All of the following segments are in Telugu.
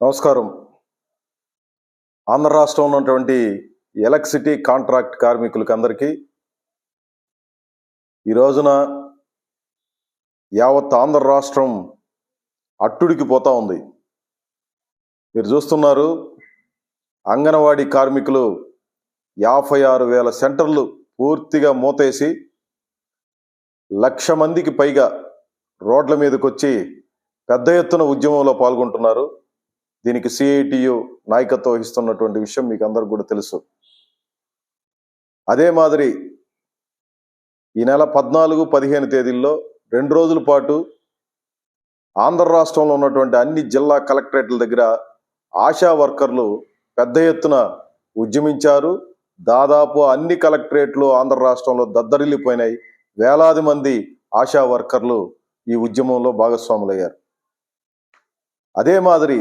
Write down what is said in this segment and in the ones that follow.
నమస్కారం. ఆంధ్ర రాష్ట్రంలో ఉన్నటువంటి ఎలక్ట్రిసిటీ కాంట్రాక్ట్ కార్మికులకి అందరికీ ఈ రోజున యావత్ ఆంధ్ర రాష్ట్రం అట్టుడికి పోతా ఉంది. మీరు చూస్తున్నారు అంగన్వాడీ కార్మికులు యాభై ఆరు వేల సెంటర్లు పూర్తిగా మూతేసి లక్ష మందికి పైగా రోడ్ల మీదకి వచ్చి పెద్ద ఎత్తున ఉద్యమంలో పాల్గొంటున్నారు. దీనికి సిఐటియు నాయకత్వం వహిస్తున్నటువంటి విషయం మీకు అందరికి కూడా తెలుసు. అదే మాదిరి ఈ నెల పద్నాలుగు పదిహేను తేదీల్లో రెండు రోజుల పాటు ఆంధ్ర రాష్ట్రంలో ఉన్నటువంటి అన్ని జిల్లా కలెక్టరేట్ల దగ్గర ఆశా వర్కర్లు పెద్ద ఎత్తున ఉద్యమించారు. దాదాపు అన్ని కలెక్టరేట్లు ఆంధ్ర రాష్ట్రంలో దద్దరిల్లిపోయినాయి. వేలాది మంది ఆశా వర్కర్లు ఈ ఉద్యమంలో భాగస్వాములయ్యారు. అదే మాదిరి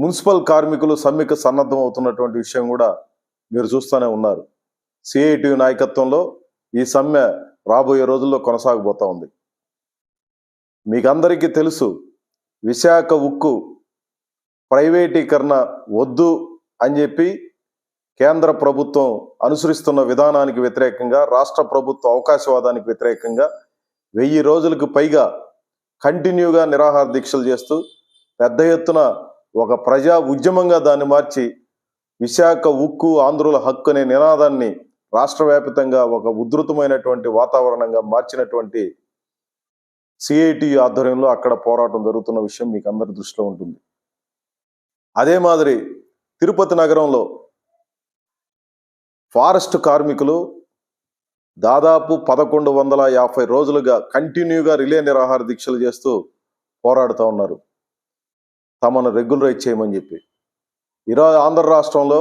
మున్సిపల్ కార్మికులు సమ్మెకు సన్నద్ధం అవుతున్నటువంటి విషయం కూడా మీరు చూస్తూనే ఉన్నారు. సిఐటి నాయకత్వంలో ఈ సమ్మె రాబోయే రోజుల్లో కొనసాగబోతా ఉంది. మీకందరికీ తెలుసు విశాఖ ఉక్కు ప్రైవేటీకరణ వద్దు అని చెప్పి కేంద్ర ప్రభుత్వం అనుసరిస్తున్న విధానానికి వ్యతిరేకంగా రాష్ట్ర ప్రభుత్వ అవకాశవాదానికి వ్యతిరేకంగా వెయ్యి రోజులకు పైగా కంటిన్యూగా నిరాహార దీక్షలు చేస్తూ పెద్ద ఎత్తున ఒక ప్రజా ఉద్యమంగా దాన్ని మార్చి విశాఖ ఉక్కు ఆంధ్రుల హక్కు అనే నినాదాన్ని రాష్ట్ర వ్యాప్తంగా ఒక ఉధృతమైనటువంటి వాతావరణంగా మార్చినటువంటి సిఐటి ఆధ్వర్యంలో అక్కడ పోరాటం జరుగుతున్న విషయం మీకు అందరి దృష్టిలో ఉంటుంది. అదే మాదిరి తిరుపతి నగరంలో ఫారెస్ట్ కార్మికులు దాదాపు పదకొండు వందల యాభై రోజులుగా కంటిన్యూగా రిలే నిరాహార దీక్షలు చేస్తూ పోరాడుతూ ఉన్నారు. తమను రెగ్యులరైజ్ చేయమని చెప్పి. ఈరోజు ఆంధ్ర రాష్ట్రంలో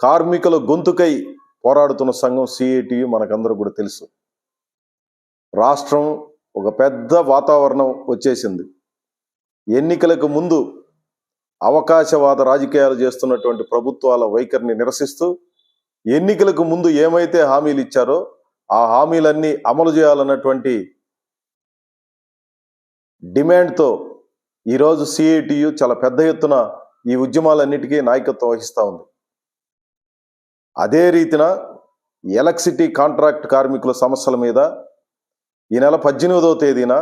కార్మికుల గొంతుకై పోరాడుతున్న సంఘం సిఐటియు మనకందరూ కూడా తెలుసు. రాష్ట్రం ఒక పెద్ద వాతావరణం వచ్చేసింది. ఎన్నికలకు ముందు అవకాశవాద రాజకీయాలు చేస్తున్నటువంటి ప్రభుత్వాల వైఖరిని నిరసిస్తూ ఎన్నికలకు ముందు ఏమైతే హామీలు ఇచ్చారో ఆ హామీలన్నీ అమలు చేయాలన్నటువంటి డిమాండ్తో ఈరోజు సిఐటియు చాలా పెద్ద ఎత్తున ఈ ఉద్యమాలన్నిటికీ నాయకత్వం వహిస్తూ ఉంది. అదే రీతిన ఎలక్ట్రిసిటీ కాంట్రాక్ట్ కార్మికుల సమస్యల మీద ఈ నెల పద్దెనిమిదవ తేదీన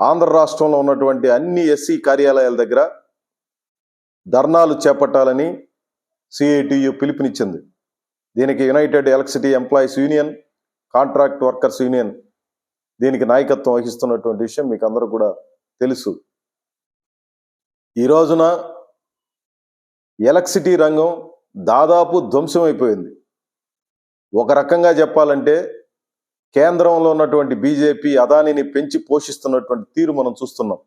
ఆంధ్ర రాష్ట్రంలో ఉన్నటువంటి అన్ని ఎస్సీ కార్యాలయాల దగ్గర ధర్నాలు చేపట్టాలని సిఐటియు పిలుపునిచ్చింది. దీనికి united electricity employees union contract workers union దీనికి నాయకత్వం వహిస్తున్నటువంటి విషయం మీకు అందరూ కూడా తెలుసు. ఈ రోజున ఎలక్ట్రిసిటీ రంగం దాదాపు ధ్వంసం అయిపోయింది ఒక రకంగా చెప్పాలంటే కేంద్రంలో ఉన్నటువంటి బీజేపీ అదానిని పెంచి పోషిస్తున్నటువంటి తీరు మనం చూస్తున్నాం.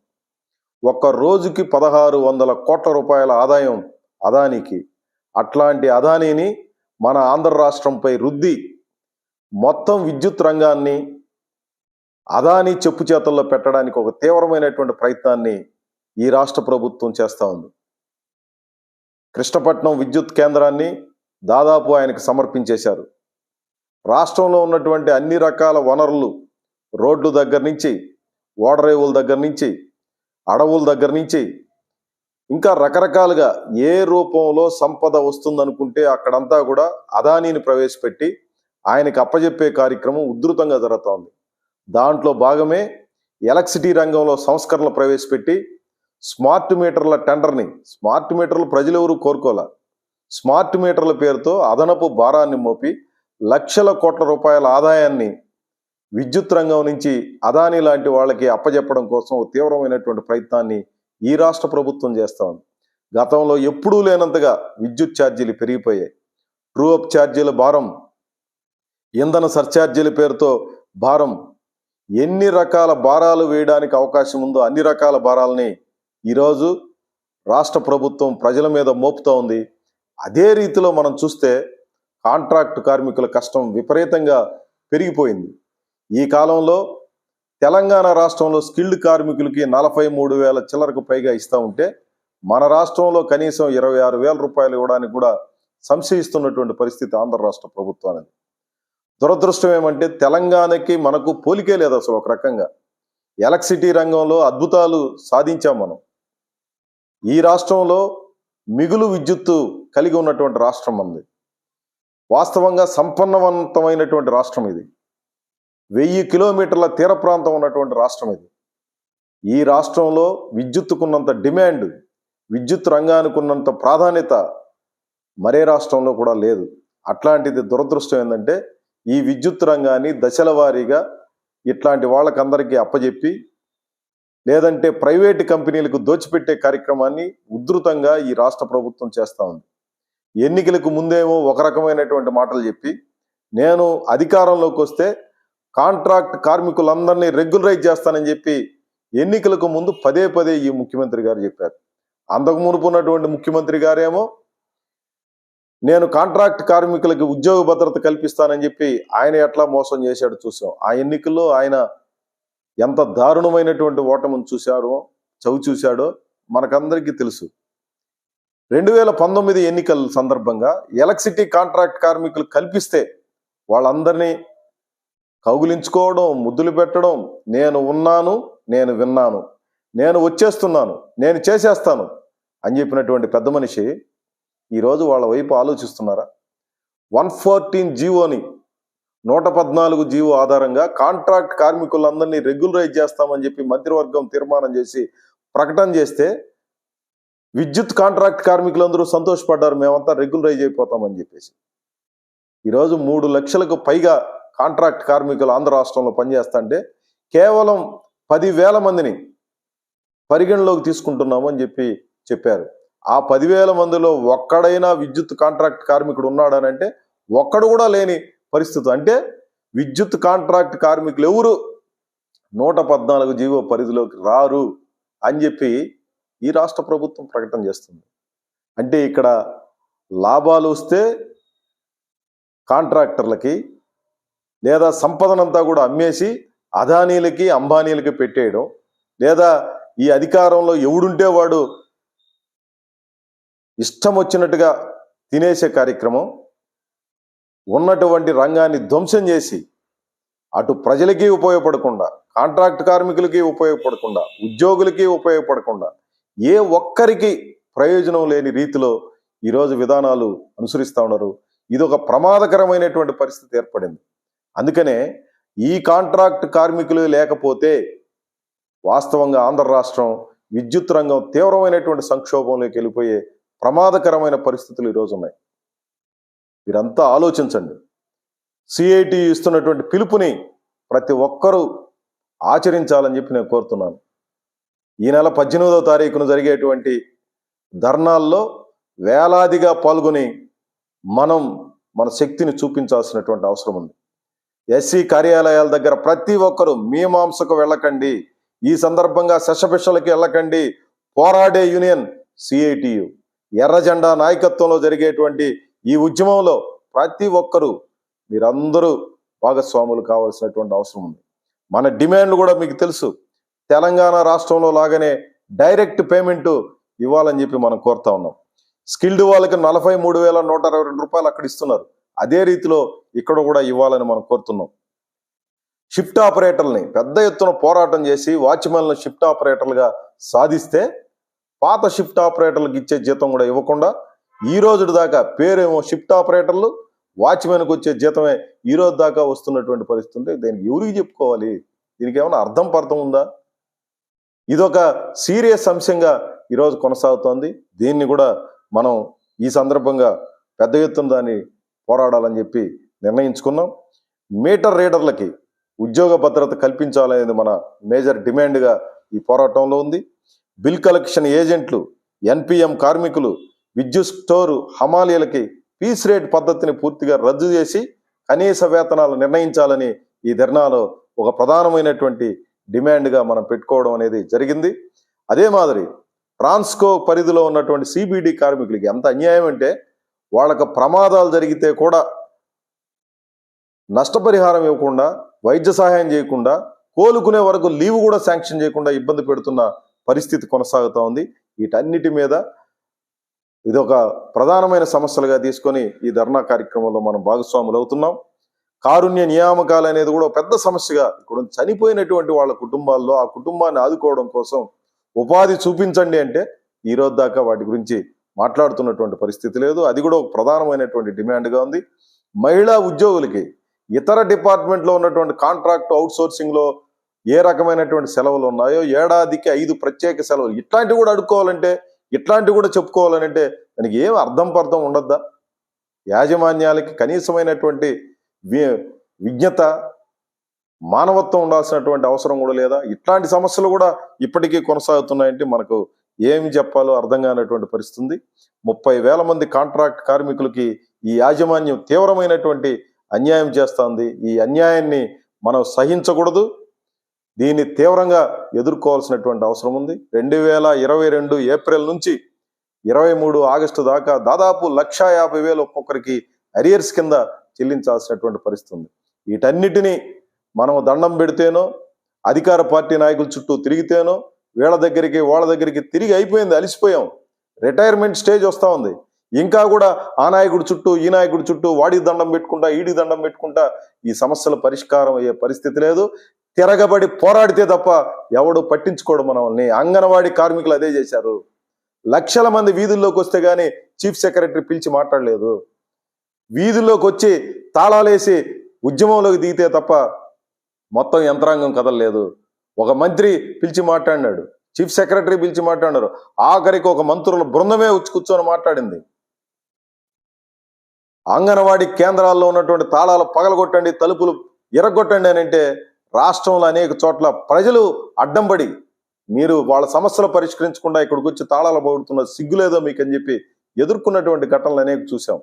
ఒక్క రోజుకి పదహారు వందల కోట్ల రూపాయల ఆదాయం అదానికి. అట్లాంటి అదానిని మన ఆంధ్ర రాష్ట్రంపై రుద్ది మొత్తం విద్యుత్ రంగాన్ని అదాని చెప్పు చేతల్లో పెట్టడానికి ఒక తీవ్రమైనటువంటి ప్రయత్నాన్ని ఈ రాష్ట్ర ప్రభుత్వం చేస్తూ ఉంది. కృష్ణపట్నం విద్యుత్ కేంద్రాన్ని దాదాపు ఆయనకు సమర్పించేశారు. రాష్ట్రంలో ఉన్నటువంటి అన్ని రకాల వనరులు రోడ్లు దగ్గర నుంచి ఓడరేవుల దగ్గర నుంచి అడవుల దగ్గర నుంచి ఇంకా రకరకాలుగా ఏ రూపంలో సంపద వస్తుందనుకుంటే అక్కడంతా కూడా అదానీని ప్రవేశపెట్టి ఆయనకు అప్పజెప్పే కార్యక్రమం ఉధృతంగా జరుగుతోంది. దాంట్లో భాగమే ఎలక్ట్రిసిటీ రంగంలో సంస్కరణలు ప్రవేశపెట్టి స్మార్ట్ మీటర్ల టెండర్ని స్మార్ట్ మీటర్లు ప్రజలు ఎవరు కోరుకోలే? స్మార్ట్ మీటర్ల పేరుతో అదనపు భారాన్ని మోపి లక్షల కోట్ల రూపాయల ఆదాయాన్ని విద్యుత్ రంగం నుంచి అదాని లాంటి వాళ్ళకి అప్పజెప్పడం కోసం తీవ్రమైనటువంటి ప్రయత్నాన్ని ఈ రాష్ట్ర ప్రభుత్వం చేస్తా ఉంది. గతంలో ఎప్పుడూ లేనంతగా విద్యుత్ ఛార్జీలు పెరిగిపోయాయి. ట్రూ అప్ ఛార్జీల భారం ఇంధన సర్ఛార్జీల పేరుతో భారం ఎన్ని రకాల భారాలు వేయడానికి అవకాశం ఉందో అన్ని రకాల భారాలని ఈరోజు రాష్ట్ర ప్రభుత్వం ప్రజల మీద మోపుతూ ఉంది. అదే రీతిలో మనం చూస్తే కాంట్రాక్ట్ కార్మికుల కష్టం విపరీతంగా పెరిగిపోయింది. ఈ కాలంలో తెలంగాణ రాష్ట్రంలో స్కిల్డ్ కార్మికులకి నలభై మూడు వేల చిల్లరకు పైగా ఇస్తూ ఉంటే మన రాష్ట్రంలో కనీసం ఇరవై ఆరు వేల రూపాయలు ఇవ్వడానికి కూడా సంశయిస్తున్నటువంటి పరిస్థితి ఆంధ్ర రాష్ట్ర ప్రభుత్వానికి దురదృష్టం ఏమంటే తెలంగాణకి మనకు పోలికే లేదు అసలు ఒక రకంగా. ఎలక్ట్రిసిటీ రంగంలో అద్భుతాలు సాధించాం మనం. ఈ రాష్ట్రంలో మిగులు విద్యుత్తు కలిగి ఉన్నటువంటి రాష్ట్రం ఉంది వాస్తవంగా సంపన్నవంతమైనటువంటి రాష్ట్రం ఇది. వెయ్యి కిలోమీటర్ల తీర ప్రాంతం ఉన్నటువంటి రాష్ట్రం ఇది. ఈ రాష్ట్రంలో విద్యుత్తుకున్నంత డిమాండ్ విద్యుత్ రంగానికి ఉన్నంత ప్రాధాన్యత మరే రాష్ట్రంలో కూడా లేదు. అట్లాంటిది దురదృష్టం ఏంటంటే ఈ విద్యుత్ రంగాన్ని దశల వారీగా ఇట్లాంటి వాళ్ళకందరికీ అప్పజెప్పి లేదంటే ప్రైవేటు కంపెనీలకు దోచిపెట్టే కార్యక్రమాన్ని ఉధృతంగా ఈ రాష్ట్ర ప్రభుత్వం చేస్తూ ఉంది. ఎన్నికలకు ముందేమో ఒక రకమైనటువంటి మాటలు చెప్పి నేను అధికారంలోకి వస్తే కాంట్రాక్ట్ కార్మికులందరినీ రెగ్యులరైజ్ చేస్తానని చెప్పి ఎన్నికలకు ముందు పదే పదే ఈ ముఖ్యమంత్రి గారు చెప్పారు. అంతకు మునుపు ఉన్నటువంటి ముఖ్యమంత్రి గారేమో నేను కాంట్రాక్ట్ కార్మికులకి ఉద్యోగ భద్రత కల్పిస్తానని చెప్పి ఆయన ఎట్లా మోసం చేశాడు చూసాం. ఆ ఎన్నికల్లో ఆయన ఎంత దారుణమైనటువంటి ఓటమిని చూశారో చవి చూశాడో మనకందరికీ తెలుసు. రెండు వేల పంతొమ్మిది ఎన్నికల సందర్భంగా ఎలక్ట్రిసిటీ కాంట్రాక్ట్ కార్మికులు కల్పిస్తే వాళ్ళందరినీ కౌగులించుకోవడం ముద్దులు పెట్టడం నేను ఉన్నాను నేను విన్నాను నేను వచ్చేస్తున్నాను నేను చేసేస్తాను అని చెప్పినటువంటి పెద్ద మనిషి ఈరోజు వాళ్ళ వైపు ఆలోచిస్తున్నారా? వన్ ఫోర్టీన్ జీవోని నూట పద్నాలుగు జీవో ఆధారంగా కాంట్రాక్ట్ కార్మికులందరినీ రెగ్యులరైజ్ చేస్తామని చెప్పి మంత్రివర్గం తీర్మానం చేసి ప్రకటన చేస్తే విద్యుత్ కాంట్రాక్ట్ కార్మికులందరూ సంతోషపడ్డారు మేమంతా రెగ్యులరైజ్ అయిపోతామని చెప్పేసి. ఈరోజు మూడు లక్షలకు పైగా కాంట్రాక్ట్ కార్మికులు ఆంధ్ర రాష్ట్రంలో పనిచేస్తుంటే కేవలం పదివేల మందిని పరిగణలోకి తీసుకుంటున్నామని చెప్పి చెప్పారు. ఆ పదివేల మందిలో ఒక్కడైనా విద్యుత్ కాంట్రాక్ట్ కార్మికుడు ఉన్నాడనంటే ఒక్కడు కూడా లేని పరిస్థితి. అంటే విద్యుత్ కాంట్రాక్ట్ కార్మికులు ఎవరు? నూట పద్నాలుగు జీవో పరిధిలోకి రారు అని చెప్పి ఈ రాష్ట్ర ప్రభుత్వం ప్రకటన చేస్తుంది. అంటే ఇక్కడ లాభాలు వస్తే కాంట్రాక్టర్లకి లేదా సంపదనంతా కూడా అమ్మేసి అదానీలకి అంబానీలకి పెట్టేయడం లేదా ఈ అధికారంలో ఎవడుంటే వాడు ఇష్టం వచ్చినట్టుగా తినేసే కార్యక్రమం ఉన్నటువంటి రంగాన్ని ధ్వంసం చేసి అటు ప్రజలకి ఉపయోగపడకుండా కాంట్రాక్ట్ కార్మికులకి ఉపయోగపడకుండా ఉద్యోగులకి ఉపయోగపడకుండా ఏ ఒక్కరికి ప్రయోజనం లేని రీతిలో ఈరోజు విధానాలు అనుసరిస్తూ ఉన్నారు. ఇది ఒక ప్రమాదకరమైనటువంటి పరిస్థితి ఏర్పడింది. అందుకనే ఈ కాంట్రాక్ట్ కార్మికులు లేకపోతే వాస్తవంగా ఆంధ్ర రాష్ట్రం విద్యుత్ రంగం తీవ్రమైనటువంటి సంక్షోభంలోకి వెళ్ళిపోయే ప్రమాదకరమైన పరిస్థితులు ఈరోజు ఉన్నాయి. మీరంతా ఆలోచించండి. సిఐటి ఇస్తున్నటువంటి పిలుపుని ప్రతి ఒక్కరూ ఆచరించాలని చెప్పి నేను కోరుతున్నాను. ఈ నెల పద్దెనిమిదవ తారీఖున జరిగేటువంటి ధర్నాల్లో వేలాదిగా పాల్గొని మనం మన శక్తిని చూపించాల్సినటువంటి అవసరం ఉంది. ఎస్సీ కార్యాలయాల దగ్గర ప్రతి ఒక్కరూ మీమాంసకు వెళ్ళకండి. ఈ సందర్భంగా శశభిషలకి వెళ్ళకండి. పోరాడే యూనియన్ సిఐటియు ఎర్ర జెండా నాయకత్వంలో జరిగేటువంటి ఈ ఉద్యమంలో ప్రతి ఒక్కరూ మీరందరూ భాగస్వాములు కావాల్సినటువంటి అవసరం ఉంది. మన డిమాండ్లు కూడా మీకు తెలుసు. తెలంగాణ రాష్ట్రంలో లాగానే డైరెక్ట్ పేమెంట్ ఇవ్వాలని చెప్పి మనం కోరుతా ఉన్నాం. స్కిల్డ్ వాళ్ళకి నలభై మూడు వేల నూట అరవై రెండు రూపాయలు అక్కడ ఇస్తున్నారు. అదే రీతిలో ఇక్కడ కూడా ఇవ్వాలని మనం కోరుతున్నాం. షిఫ్ట్ ఆపరేటర్ని పెద్ద ఎత్తున పోరాటం చేసి వాచ్మెన్లను షిఫ్ట్ ఆపరేటర్లుగా సాధిస్తే పాత షిఫ్ట్ ఆపరేటర్లకు ఇచ్చే జీతం కూడా ఇవ్వకుండా ఈ రోజు దాకా పేరేమో షిఫ్ట్ ఆపరేటర్లు వాచ్మెన్కి వచ్చే జీతమే ఈ రోజు దాకా వస్తున్నటువంటి పరిస్థితి ఉంటే దీనికి ఎవరికి చెప్పుకోవాలి? దీనికి ఏమైనా అర్థం పర్థం ఉందా? ఇదొక సీరియస్ అంశంగా ఈరోజు కొనసాగుతోంది. దీన్ని కూడా మనం ఈ సందర్భంగా పెద్ద ఎత్తున దాన్ని పోరాడాలని చెప్పి నిర్ణయించుకున్నాం. మీటర్ రీడర్లకి ఉద్యోగ భద్రత కల్పించాలనేది మన మేజర్ డిమాండ్గా ఈ పోరాటంలో ఉంది. బిల్ కలెక్షన్ ఏజెంట్లు ఎన్పిఎం కార్మికులు విద్యుత్ స్టోరు హమాలీలకి పీస్ రేట్ పద్ధతిని పూర్తిగా రద్దు చేసి కనీస వేతనాలు నిర్ణయించాలని ఈ ధర్నాలో ఒక ప్రధానమైనటువంటి డిమాండ్గా మనం పెట్టుకోవడం అనేది జరిగింది. అదే మాదిరి ట్రాన్స్కో పరిధిలో ఉన్నటువంటి సిబిడి కార్మికులకి ఎంత అన్యాయం అంటే వాళ్ళకు ప్రమాదాలు జరిగితే కూడా నష్టపరిహారం ఇవ్వకుండా వైద్య సహాయం చేయకుండా కోలుకునే వరకు లీవ్ కూడా శాంక్షన్ చేయకుండా ఇబ్బంది పెడుతున్న పరిస్థితి కొనసాగుతూ ఉంది. వీటన్నిటి మీద ఇది ఒక ప్రధానమైన సమస్యలుగా తీసుకొని ఈ ధర్నా కార్యక్రమంలో మనం భాగస్వాములు అవుతున్నాం. కారుణ్య నియామకాలు అనేది కూడా పెద్ద సమస్యగా ఇప్పుడు చనిపోయినటువంటి వాళ్ళ కుటుంబాల్లో ఆ కుటుంబాన్ని ఆదుకోవడం కోసం ఉపాధి చూపించండి అంటే ఈ రోజు దాకా వాటి గురించి మాట్లాడుతున్నటువంటి పరిస్థితి లేదు. అది కూడా ఒక ప్రధానమైనటువంటి డిమాండ్గా ఉంది. మహిళా ఉద్యోగులకి ఇతర డిపార్ట్మెంట్లో ఉన్నటువంటి కాంట్రాక్ట్ అవుట్సోర్సింగ్లో ఏ రకమైనటువంటి సెలవులు ఉన్నాయో ఏడాదికి ఐదు ప్రత్యేక సెలవులు ఇట్లాంటివి కూడా అడుక్కోవాలంటే ఇట్లాంటివి కూడా చెప్పుకోవాలని అంటే దానికి ఏం అర్థం పర్థం ఉండద్దా? యాజమాన్యాలకి కనీసమైనటువంటి వి- విజ్ఞత మానవత్వం ఉండాల్సినటువంటి అవసరం కూడా లేదా? ఇట్లాంటి సమస్యలు కూడా ఇప్పటికీ కొనసాగుతున్నాయంటే మనకు ఏమి చెప్పాలో అర్థం కానటువంటి పరిస్థితుంది. ముప్పై వేల మంది కాంట్రాక్ట్ కార్మికులకి ఈ యాజమాన్యం తీవ్రమైనటువంటి అన్యాయం చేస్తుంది. ఈ అన్యాయాన్ని మనం సహించకూడదు. దీన్ని తీవ్రంగా ఎదుర్కోవాల్సినటువంటి అవసరం ఉంది. రెండు వేల ఇరవై రెండు ఏప్రిల్ నుంచి ఇరవై మూడు ఆగస్టు దాకా దాదాపు లక్షా యాభై వేలు ఒక్కొక్కరికి అరియర్స్ కింద చెల్లించాల్సినటువంటి పరిస్థితి ఉంది. వీటన్నిటినీ మనం దండం పెడితేనో అధికార పార్టీ నాయకుల చుట్టూ తిరిగితేనో వీళ్ళ దగ్గరికి వాళ్ళ దగ్గరికి తిరిగి అయిపోయింది అలిసిపోయాం. రిటైర్మెంట్ స్టేజ్ వస్తూ ఉంది. ఇంకా కూడా ఆ నాయకుడి చుట్టూ ఈ నాయకుడి చుట్టూ వాడి దండం పెట్టుకుంటా ఈడి దండం పెట్టుకుంటా ఈ సమస్యల పరిష్కారం అయ్యే పరిస్థితి లేదు. తిరగబడి పోరాడితే తప్ప ఎవడు పట్టించుకోడు మనల్ని. అంగన్వాడీ కార్మికులు అదే చేశారు. లక్షల మంది వీధుల్లోకి వస్తే గానీ చీఫ్ సెక్రటరీ పిలిచి మాట్లాడలేదు. వీధుల్లోకి వచ్చి తాళాలేసి ఉద్యమంలోకి దిగితే తప్ప మొత్తం యంత్రాంగం కదలలేదు. ఒక మంత్రి పిలిచి మాట్లాడినాడు. చీఫ్ సెక్రటరీ పిలిచి మాట్లాడారు ఆఖరికి ఒక మంత్రుల బృందమే వచ్చి కూర్చొని మాట్లాడింది. అంగన్వాడీ కేంద్రాల్లో ఉన్నటువంటి తాళాలు పగలగొట్టండి తలుపులు ఇరగొట్టండి అని అంటే రాష్ట్రంలో అనేక చోట్ల ప్రజలు అడ్డంబడి మీరు వాళ్ళ సమస్యలు పరిష్కరించకుండా ఇక్కడికి వచ్చి తాళాలు పోగొడుతున్న సిగ్గులేదో మీకు అని చెప్పి ఎదుర్కొన్నటువంటి ఘటనలు అనేక చూసాం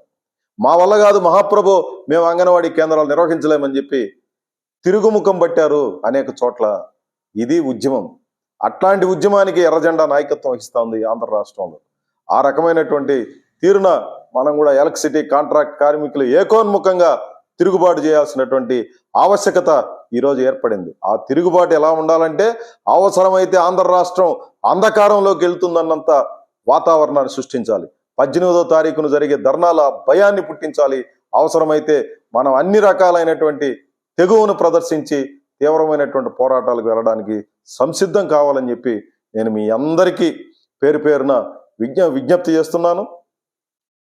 మా వల్ల కాదు మహాప్రభు మేము అంగన్వాడీ కేంద్రాలు నిర్వహించలేమని చెప్పి తిరుగుముఖం పట్టారు అనేక చోట్ల. ఇది ఉద్యమం. అట్లాంటి ఉద్యమానికి ఎర్రజెండా నాయకత్వం వహిస్తోంది ఆంధ్ర రాష్ట్రంలో. ఆ రకమైనటువంటి తీరున మనం కూడా ఎలక్ట్రిసిటీ కాంట్రాక్ట్ కార్మికులు ఏకోన్ముఖంగా తిరుగుబాటు చేయాల్సినటువంటి ఆవశ్యకత ఈరోజు ఏర్పడింది. ఆ తిరుగుబాటు ఎలా ఉండాలంటే అవసరమైతే ఆంధ్ర రాష్ట్రం అంధకారంలోకి వెళ్తుందన్నంత వాతావరణాన్ని సృష్టించాలి. పద్దెనిమిదో తారీఖున జరిగే ధర్నాల భయాన్ని పుట్టించాలి. అవసరమైతే మనం అన్ని రకాలైనటువంటి తెగువను ప్రదర్శించి తీవ్రమైనటువంటి పోరాటాలకు వెళ్ళడానికి సంసిద్ధం కావాలని చెప్పి నేను మీ అందరికీ పేరు పేరున విజ్ఞ విజ్ఞప్తి చేస్తున్నాను.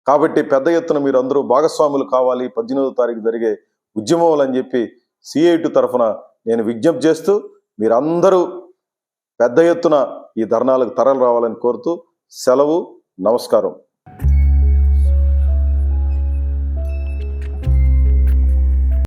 కాబట్టి పెద్ద ఎత్తున మీరు అందరూ భాగస్వాములు కావాలి. పద్దెనిమిదో తారీఖు జరిగే ఉద్యమం అని చెప్పి సిఐటి తరఫున నేను విజ్ఞప్తి చేస్తూ మీరందరూ పెద్ద ఎత్తున ఈ ధర్నాలకు తరలి రావాలని కోరుతూ సెలవు నమస్కారం.